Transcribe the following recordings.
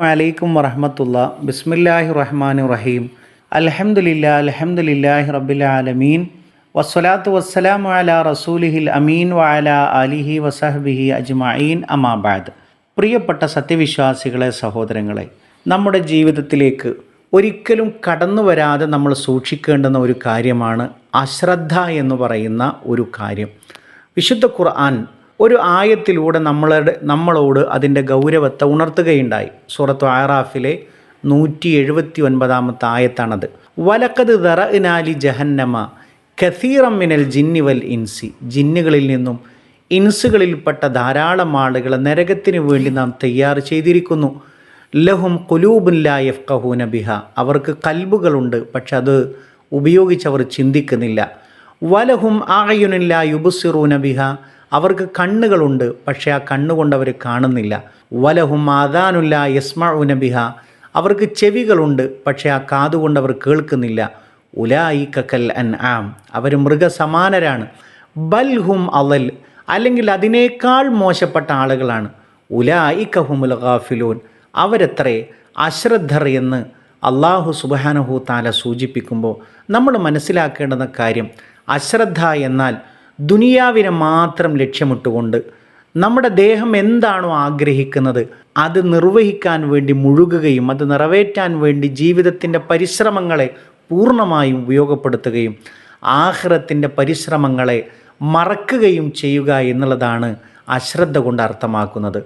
വലൈക്കും വറഹമത്തുള്ള. ബിസ്മില്ലാഹി റഹ്മാൻ റഹീം. അലഹമുല്ല അലഹമുല്ലാഹി ആലമീൻ. വസ്സലാത്തു വസ്സലാം അലാ റസൂലിഹിൽ അമീൻ വാല അലിഹി വസഹബിഹി അജ്മീൻ അമാബാദ് പ്രിയപ്പെട്ട സത്യവിശ്വാസികളെ സഹോദരങ്ങളെ നമ്മുടെ ജീവിതത്തിലേക്ക് ഒരിക്കലും കടന്നു വരാതെ നമ്മൾ സൂക്ഷിക്കേണ്ടുന്ന ഒരു കാര്യമാണ് അശ്രദ്ധ എന്ന് പറയുന്ന ഒരു കാര്യം. വിശുദ്ധ ഖുർആൻ ഒരു ആയത്തിലൂടെ നമ്മളുടെ നമ്മളോട് അതിന്റെ ഗൗരവത്തെ ഉണർത്തുകയുണ്ടായി. സൂറത്ത് ആറാഫിലെ നൂറ്റി എഴുപത്തി ഒൻപതാമത്തെ ആയത്താണത്. വലക്കത് ദറ ഇനാലി ജഹന്നമ കസീറം മിനൽ ജിന്നി വൽ ഇൻസി. ജിന്നുകളിൽ നിന്നും ഇൻസുകളിൽപ്പെട്ട ധാരാളം ആളുകൾ നരകത്തിനു വേണ്ടി നാം തയ്യാർ ചെയ്തിരിക്കുന്നു. ലഹും കുലൂബുല്ലായഫ് കഹൂന ബിഹ. അവർക്ക് കൽബുകളുണ്ട് പക്ഷെ അത് ഉപയോഗിച്ചവർ ചിന്തിക്കുന്നില്ല. വലഹും ആയുനില്ല യുബുസിറൂന ബിഹ. അവർക്ക് കണ്ണുകളുണ്ട് പക്ഷേ ആ കണ്ണുകൊണ്ട് അവർ കാണുന്നില്ല. വലഹും ആദാനുല്ല യസ്മ ഉനബിഹ അവർക്ക് ചെവികളുണ്ട് പക്ഷേ ആ കാതുകൊണ്ട് അവർ കേൾക്കുന്നില്ല. ഉലായി കക്കൽ അൻ ആം അവർ മൃഗസമാനരാണ് ബൽഹും അവൽ അല്ലെങ്കിൽ അതിനേക്കാൾ മോശപ്പെട്ട ആളുകളാണ്. ഉലായി കഹുമുൽ ഗാഫിലൂൻ. അവരത്രേ അശ്രദ്ധർ എന്ന് അള്ളാഹു സുബാനഹു താല സൂചിപ്പിക്കുമ്പോൾ നമ്മൾ മനസ്സിലാക്കേണ്ടുന്ന കാര്യം അശ്രദ്ധ എന്നാൽ ദുനിയാവിനെ മാത്രം ലക്ഷ്യമിട്ടുകൊണ്ട് നമ്മുടെ ദേഹം എന്താണോ ആഗ്രഹിക്കുന്നത് അത് നിർവഹിക്കാൻ വേണ്ടി മുഴുകുകയും അത് നിറവേറ്റാൻ വേണ്ടി ജീവിതത്തിന്റെ പരിശ്രമങ്ങളെ പൂർണമായും ഉപയോഗപ്പെടുത്തുകയും ആഹ്റത്തിന്റെ പരിശ്രമങ്ങളെ മറക്കുകയും ചെയ്യുക എന്നുള്ളതാണ് അശ്രദ്ധ കൊണ്ട് അർത്ഥമാക്കുന്നത്.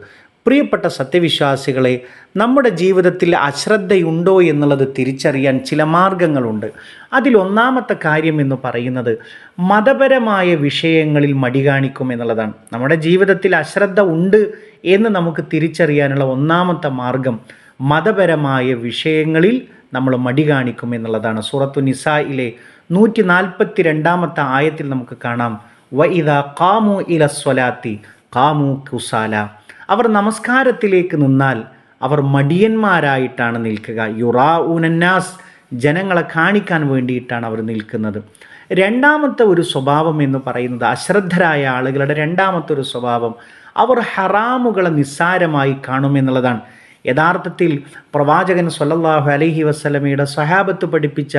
പ്രിയപ്പെട്ട സത്യവിശ്വാസികളെ നമ്മുടെ ജീവിതത്തിൽ അശ്രദ്ധയുണ്ടോ എന്നുള്ളത് തിരിച്ചറിയാൻ ചില മാർഗങ്ങളുണ്ട്. അതിലൊന്നാമത്തെ കാര്യം എന്ന് പറയുന്നത് മതപരമായ വിഷയങ്ങളിൽ മടി കാണിക്കും എന്നുള്ളതാണ്. നമ്മുടെ ജീവിതത്തിൽ അശ്രദ്ധ ഉണ്ട് എന്ന് നമുക്ക് തിരിച്ചറിയാനുള്ള ഒന്നാമത്തെ മാർഗം മതപരമായ വിഷയങ്ങളിൽ നമ്മൾ മടി കാണിക്കും എന്നുള്ളതാണ്. സൂറത്തു നിസായിലെ നൂറ്റി നാൽപ്പത്തി രണ്ടാമത്തെ ആയത്തിൽ നമുക്ക് കാണാം. വ ഇത കാമു ഇല സ്വലാത്തി കാമു കുസാല. അവർ നമസ്കാരത്തിലേക്ക് നിന്നാൽ അവർ മടിയന്മാരായിട്ടാണ് നിൽക്കുക. യുറാ ഉനന്നാസ് ജനങ്ങളെ കാണിക്കാൻ വേണ്ടിയിട്ടാണ് അവർ നിൽക്കുന്നത്. രണ്ടാമത്തെ ഒരു സ്വഭാവം എന്ന് പറയുന്നത് അശ്രദ്ധരായ ആളുകളുടെ രണ്ടാമത്തെ ഒരു സ്വഭാവം അവർ ഹറാമുകളെ നിസ്സാരമായി കാണുമെന്നുള്ളതാണ് യഥാർത്ഥത്തിൽ പ്രവാചകൻ സൊല്ലാഹു അലഹി വസ്ലമയുടെ സഹാബത്ത് പഠിപ്പിച്ച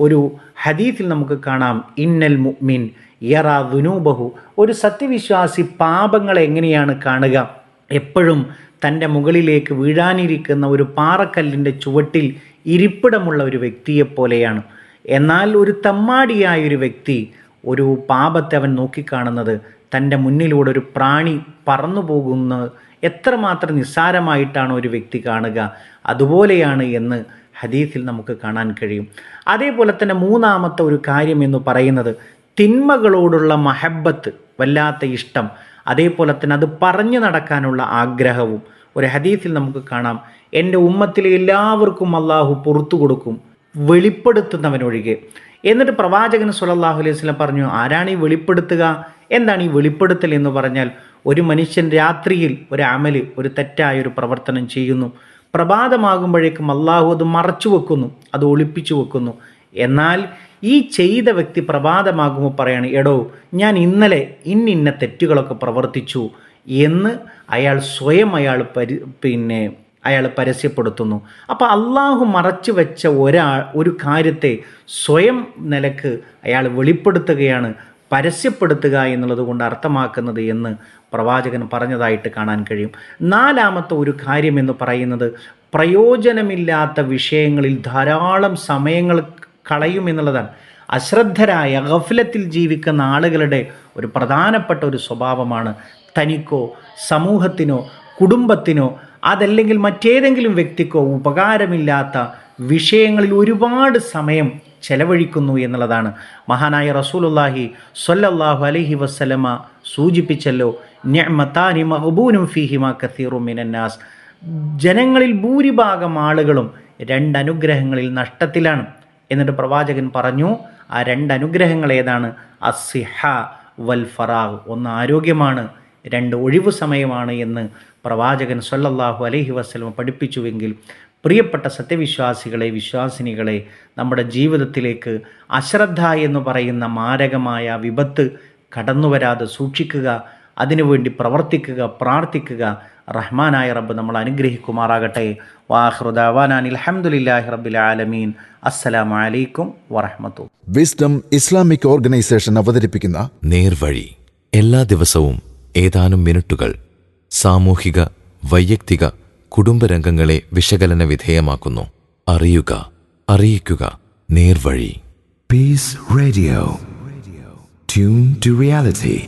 ഒരു ഹദീത്തിൽ നമുക്ക് കാണാം. ഇന്നൽ മുഅ്മിൻ യറ ദുനൂബഹു. ഒരു സത്യവിശ്വാസി പാപങ്ങളെ എങ്ങനെയാണ് കാണുക? എപ്പോഴും തന്റെ മുകളിലേക്ക് വീഴാനിരിക്കുന്ന ഒരു പാറക്കല്ലിന്റെ ചുവട്ടിൽ ഇരിപ്പിടമുള്ള ഒരു വ്യക്തിയെപ്പോലെയാണ് എന്നാൽ ഒരു തമ്മാടിയായ ഒരു വ്യക്തി ഒരു പാപത്തെ അവൻ നോക്കിക്കാണുന്നത് തന്റെ മുന്നിലൂടെ ഒരു പ്രാണി പറന്നു പോകുന്നത് എത്രമാത്രം നിസ്സാരമായിട്ടാണ് ഒരു വ്യക്തി കാണുക. അതുപോലെയാണ് എന്ന് ഹദീസിൽ നമുക്ക് കാണാൻ കഴിയും. അതേപോലെ തന്നെ മൂന്നാമത്തെ ഒരു കാര്യം എന്ന് പറയുന്നത് തിന്മകളോടുള്ള മഹബത്ത് വല്ലാത്ത ഇഷ്ടം. അതേപോലെ തന്നെ അത് പറഞ്ഞു നടക്കാനുള്ള ആഗ്രഹവും ഒരു ഹദീസിൽ നമുക്ക് കാണാം. എന്റെ ഉമ്മത്തിലെ എല്ലാവർക്കും അള്ളാഹു പുറത്തു കൊടുക്കും വെളിപ്പെടുത്തുന്നവനൊഴികെ. എന്നിട്ട് പ്രവാചകൻ സുലല്ലാഹു അലൈഹി സ്വലം പറഞ്ഞു ആരാണ് ഈ വെളിപ്പെടുത്തുക? എന്താണ് ഈ വെളിപ്പെടുത്തൽ എന്ന് പറഞ്ഞാൽ ഒരു മനുഷ്യൻ രാത്രിയിൽ ഒരു അമൽ ഒരു തെറ്റായ ഒരു പ്രവർത്തനം ചെയ്യുന്നു. പ്രഭാതമാകുമ്പോഴേക്കും അള്ളാഹു അത് മറച്ചു വെക്കുന്നു അത് ഒളിപ്പിച്ചു വെക്കുന്നു. എന്നാൽ ഈ ചെയ്ത വ്യക്തി പ്രഭാതമാകുമ്പോൾ പറയാണ് എടോ ഞാൻ ഇന്നലെ ഇന്നിന്ന തെറ്റുകളൊക്കെ പ്രവർത്തിച്ചു എന്ന് അയാൾ സ്വയം അയാൾ പരി പിന്നെ അയാൾ പരസ്യപ്പെടുത്തുന്നു. അപ്പോൾ അള്ളാഹു മറച്ചു വെച്ച ഒരാൾ ഒരു കാര്യത്തെ സ്വയം നിലയ്ക്ക് അയാൾ വെളിപ്പെടുത്തുകയാണ് പരസ്യപ്പെടുത്തുക എന്നുള്ളത് കൊണ്ട് അർത്ഥമാക്കുന്നത് എന്ന് പ്രവാചകൻ പറഞ്ഞതായിട്ട് കാണാൻ കഴിയും. നാലാമത്തെ ഒരു കാര്യം എന്ന് പറയുന്നത് പ്രയോജനമില്ലാത്ത വിഷയങ്ങളിൽ ധാരാളം സമയങ്ങൾ കളയുമെന്നുള്ളതാണ് അശ്രദ്ധരായ ഗഫലത്തിൽ ജീവിക്കുന്ന ആളുകളുടെ ഒരു പ്രധാനപ്പെട്ട ഒരു സ്വഭാവമാണ് തനിക്കോ സമൂഹത്തിനോ കുടുംബത്തിനോ അതല്ലെങ്കിൽ മറ്റേതെങ്കിലും വ്യക്തിക്കോ ഉപകാരമില്ലാത്ത വിഷയങ്ങളിൽ ഒരുപാട് സമയം ചെലവഴിക്കുന്നു എന്നുള്ളതാണ്. മഹാനായ റസൂലുല്ലാഹി സൊല്ലാഹു അലഹി വസ്സലമ സൂചിപ്പിച്ചല്ലോ ഞമത്താനി മഹബൂനും ഫിഹിമ കസീറു മിനന്നാസ് ജനങ്ങളിൽ ഭൂരിഭാഗം ആളുകളും രണ്ടനുഗ്രഹങ്ങളിൽ നഷ്ടത്തിലാണ്. എന്നിട്ട് പ്രവാചകൻ പറഞ്ഞു ആ രണ്ട് അനുഗ്രഹങ്ങൾ ഏതാണ്? അസിഹ വൽ ഫറാഹ് ഒന്ന് ആരോഗ്യമാണ് രണ്ട് ഒഴിവ് സമയമാണ് എന്ന് പ്രവാചകൻ സല്ലല്ലാഹു അലൈഹി വസ്ലമ പഠിപ്പിച്ചുവെങ്കിൽ പ്രിയപ്പെട്ട സത്യവിശ്വാസികളെ വിശ്വാസിനികളെ നമ്മുടെ ജീവിതത്തിലേക്ക് അശ്രദ്ധ എന്ന് പറയുന്ന മാരകമായ വിപത്ത് കടന്നുവരാതെ സൂക്ഷിക്കുക അതിനുവേണ്ടി പ്രവർത്തിക്കുക പ്രാർത്ഥിക്കുക. റഹ്മാനായ റബ്ബ് നമ്മൾ അനുഗ്രഹിക്കുമാറാകട്ടെ. വാഹൃദാവാനാൻ അലഹമുല്ലാഹി റബ്ബിൽ ആലമീൻ. അസ്സലാമു അലൈക്കും വറഹമത്തു വിസ്ഡം ഇസ്ലാമിക് ഓർഗനൈസേഷൻ അവതരിപ്പിക്കുന്ന നേർവഴി. എല്ലാ ദിവസവും ഏതാനും മിനിറ്റുകൾ സാമൂഹിക വൈയക്തിക കുടുംബരംഗങ്ങളെ വിശകലന വിധേയമാക്കുന്നു. അറിയുക അറിയിക്കുക. നേർവഴി. Peace radio tune to reality.